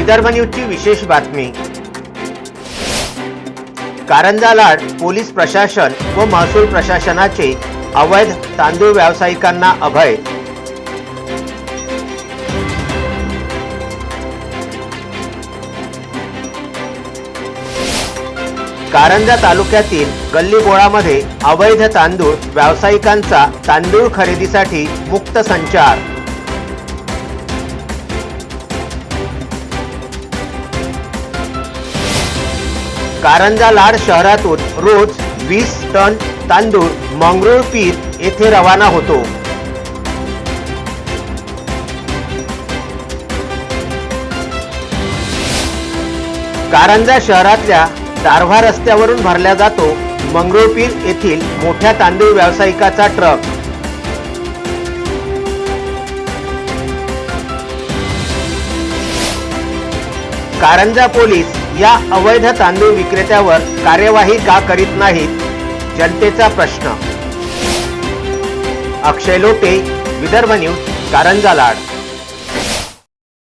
विदर्भ न्यूजची विशेष बातमी. कारंजा लाड पोलीस प्रशासन व महसूल प्रशासनाचे अवैध तांदूळ व्यावसायिकांना अभय. कारंजा तालुक्यातील गल्लीबोळामध्ये अवैध तांदूळ व्यावसायिकांचा तांदूळ खरेदीसाठी मुक्त संचार. कारंजा लाड शहरातून रोज वीस टन तांदूळ मंगरुळपीर येथे रवाना होतो. कारंजा शहरातल्या दारव्हा रस्त्यावरून भरला जातो मंगरुळपीर येथील मोठ्या तांदूळ व्यावसायिकाचा ट्रक. कारंजा पोलीस या अवैध तांदूळ विक्रेत्यावर कार्यवाही का करीत नाहीत? जनतेचा प्रश्न. अक्षय लोटे विदर्भ न्यूज कारंजा लाड.